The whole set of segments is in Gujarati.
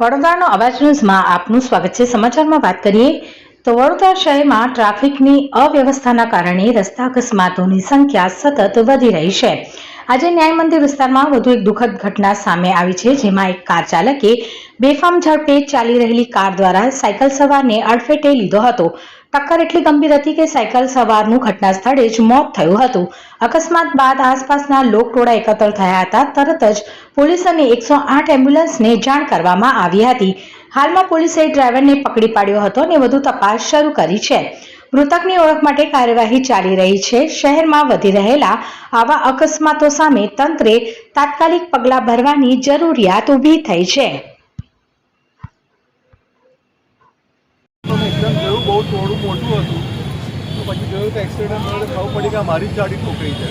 વડોદરાનો અવાજ ન્યૂઝમાં આપનું સ્વાગત છે. સમાચારમાં વાત કરીએ તો વડોદરા શહેરમાં ટ્રાફિકની અવ્યવસ્થાના કારણે રસ્તા અકસ્માતોની સંખ્યા સતત વધી રહી છે. આજે ન્યાય મંદિર વિસ્તારમાં વધુ એક દુઃખદ ઘટના સામે આવી છે, જેમાં એક કાર ચાલકે બેફામ ઝડપે ચાલી રહેલી કાર દ્વારા સાયકલ સવારને અડફેટે લીધો હતો. ટક્કર એટલી ગંભીર હતી કે સાયકલ સવારનું ઘટના સ્થળે જ મોત થયું હતું. અકસ્માત બાદ આસપાસના લોકટોળા એકત્ર થયા હતા. તરત જ પોલીસ અને એકસો આઠ એમ્બ્યુલન્સને જાણ કરવામાં આવી હતી. હાલમાં પોલીસે ડ્રાઈવરને પકડી પાડ્યો હતો અને વધુ તપાસ શરૂ કરી છે. મૃતકની ઓળખ માટે કાર્યવાહી ચાલી રહી છે. શહેરમાં વધી રહેલા આવા અકસ્માતો સામે તંત્રે તાત્કાલિક પગલાં ભરવાની જરૂરિયાત ઊભી થઈ છે. તો મેં એકદમ જોયું બહુ થોડું મોટું હતું. તો પછી જોયું તો એક્સિડન્ટ થયો ખબર પડી કે મારી જ ગાડી ઠોકાઈ છે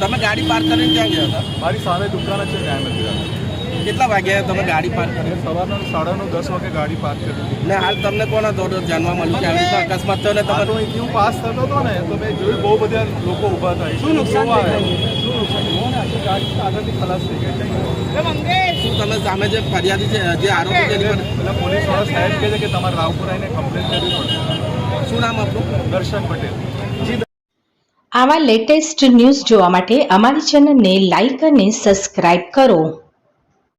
તમે ગાડી પાર્ક કરીને ક્યાં ગયા હતા? મારી સામે દુકાન છે ત્યાં મંદિર કેટલા વાગ્યા તમે ગાડી પાર્ક કરી? સવારના સાડા નવ દસ વાગે ગાડી પાર્ક કરી ને હાલ તમને કોના દોડો જાણવા મળ્યું કે આવી અકસ્માત થયો ને તમે હું પાસ થતો હતો ને તો મેં જોયું બહુ બધા લોકો ઊભા થાય શું નુકસાન શું નુકસાન થયું? ગાડી આગળથી ખલાસ થઈ ગઈ. શું તમે સામે જે ફરિયાદી છે જે આરોપી છે એની પર પોલીસવાળા સાહેબ કહે છે કે તમારે રાવપુર આવીને કમ્પ્લેન કરવી પડશે. શું નામ આપણું દર્શન પટેલ. આવા લેટેસ્ટ ન્યૂઝ જોવા માટે અમારી ચેનલને લાઇક અને સબસ્ક્રાઇબ કરો.